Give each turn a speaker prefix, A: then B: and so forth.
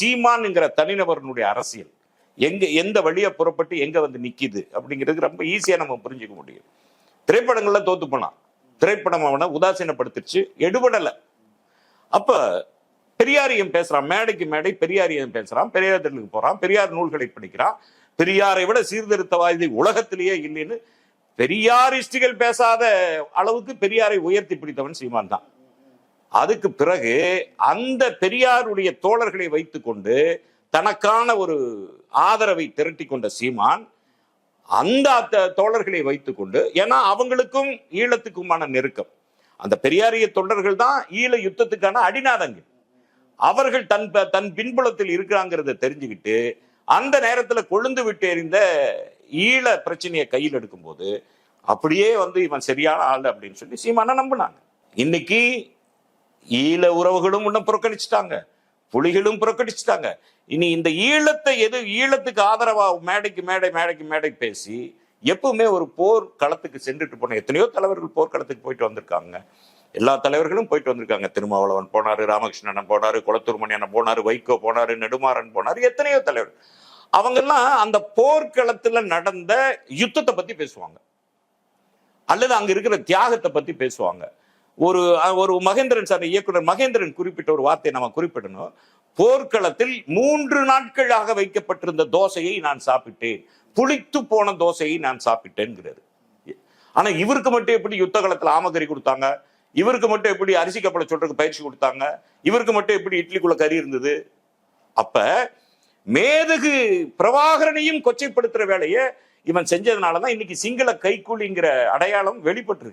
A: சீமான்ங்கிற தனிநபர்னுடைய அரசியல். எங்க எந்த வழியா புறப்பட்டு எங்க வந்து நிக்குது அப்படிங்கிறது ரொம்ப ஈஸியா நம்ம புரிஞ்சுக்க முடியும். திரைப்படங்கள்ல தோத்து போனான். திரைப்படம் அவனை உதாசீனப்படுத்திடுச்சு எடுபடலை. அப்ப பெரியாரியம் பேசுறான் மேடைக்கு மேடை பெரியாரியம் பேசுறான் பெரியார் திடலுக்கு போறான் பெரியார் நூல்களை படிக்கிறான். பெரியாரை விட சீர்திருத்தவாதி உலகத்திலேயே இல்லைன்னு பெரியாரிஸ்டுகள் பேசாத அளவுக்கு பெரியாரை உயர்த்தி பிடித்தவன் சீமான் தான். அதுக்கு பிறகு அந்த பெரியாருடைய தோழர்களை வைத்துக்கொண்டு தனக்கான ஒரு ஆதரவை திரட்டி கொண்ட சீமான் அந்த தோழர்களை வைத்துக்கொண்டு ஏன்னா அவங்களுக்கும் ஈழத்துக்குமான நெருக்கம். அந்த பெரியாரிய தொண்டர்கள் தான் ஈழ யுத்தத்துக்கான அடிநாதங்கள். அவர்கள் தன் ப- தன் பின்புலத்தில் இருக்கிறாங்கிறத தெரிஞ்சுக்கிட்டு அந்த நேரத்தில் கொழுந்து விட்டு எறிந்த ஈழ பிரச்சனையை கையில் எடுக்கும்போது அப்படியே வந்து இவன் சரியான ஆள் அப்படின்னு சொல்லி சீமான நம்பினாங்க. இன்னைக்கு ஈழ உறவுகளும் இன்னும் புறக்கணிச்சிட்டாங்க. புலிகளும் புறக்கணிச்சிட்டாங்க. இனி இந்த ஈழத்தை எது ஈழத்துக்கு ஆதரவா மேடைக்கு மேடை மேடைக்கு மேடை பேசி எப்பவுமே ஒரு போர் களத்துக்கு சென்றுட்டு போன எத்தனையோ தலைவர்கள் போர்க்களத்துக்கு போயிட்டு வந்திருக்காங்க. எல்லா தலைவர்களும் போயிட்டு வந்திருக்காங்க. திருமாவளவன் போனாரு ராமகிருஷ்ணன் போனாரு குளத்தூர் மணியண்ணன் போனாரு வைகோ போனாரு நெடுமாறன் போனாரு எத்தனையோ தலைவர். அவங்கெல்லாம் அந்த போர்க்களத்துல நடந்த யுத்தத்தை பத்தி பேசுவாங்க. அல்லது அங்க இருக்கிற தியாகத்தை பத்தி பேசுவாங்க. ஒரு ஒரு மகேந்திரன் சார் இயக்குனர் மகேந்திரன் குறிப்பிட்ட ஒரு வார்த்தையை நம்ம குறிப்பிடணும். போர்க்களத்தில் மூன்று நாட்களாக வைக்கப்பட்டிருந்த தோசையை நான் சாப்பிட்டேன். புளித்து போன தோசையை நான் சாப்பிட்டேன்ங்கிறது. ஆனா இவருக்கு மட்டும் எப்படி யுத்த காலத்தில் ஆமகரி கொடுத்தாங்க? இவருக்கு மட்டும் எப்படி அரிசி கப்பலை சொல்றதுக்கு பயிற்சி கொடுத்தாங்க? இவருக்கு மட்டும் எப்படி இட்லிக்குள்ள கறி இருந்தது? அப்ப மேதகு பிரபாகரனையும் கொச்சைப்படுத்துற வேலையை இவன் செஞ்சதுனாலதான் இன்னைக்கு சிங்கள கைக்கூலிங்கிற அடையாளம் வெளிப்பட்டிருக்கு.